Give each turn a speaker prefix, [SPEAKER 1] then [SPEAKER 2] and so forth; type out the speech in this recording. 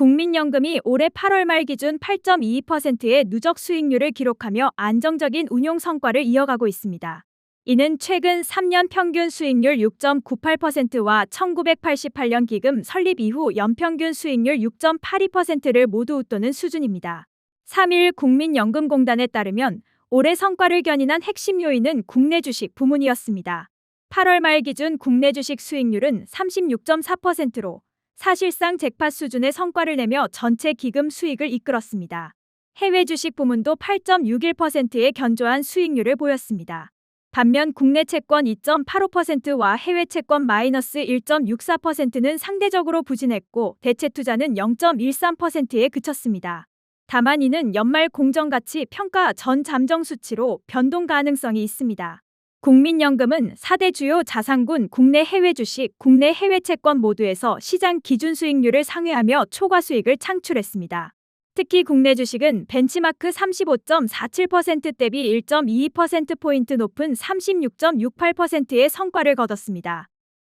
[SPEAKER 1] 국민연금이 올해 8월 말 기준 8.22%의 누적 수익률을 기록하며 안정적인 운용 성과를 이어가고 있습니다. 이는 최근 3년 평균 수익률 6.98%와 1988년 기금 설립 이후 연평균 수익률 6.82%를 모두 웃도는 수준입니다. 3일 국민연금공단에 따르면 올해 성과를 견인한 핵심 요인은 국내 주식 부문이었습니다. 8월 말 기준 국내 주식 수익률은 36.4%로 사실상 잭팟 수준의 성과를 내며 전체 기금 수익을 이끌었습니다. 해외 주식 부문도 8.61%의 견조한 수익률을 보였습니다. 반면 국내 채권 2.85%와 해외 채권 마이너스 1.64%는 상대적으로 부진했고 대체 투자는 0.13%에 그쳤습니다. 다만 이는 연말 공정가치 평가 전 잠정 수치로 변동 가능성이 있습니다. 국민연금은 4대 주요 자산군 국내 해외 주식, 국내 해외 채권 모두에서 시장 기준 수익률을 상회하며 초과 수익을 창출했습니다. 특히 국내 주식은 벤치마크 35.47% 대비 1.22%포인트 높은 36.68%의 성과를 거뒀습니다.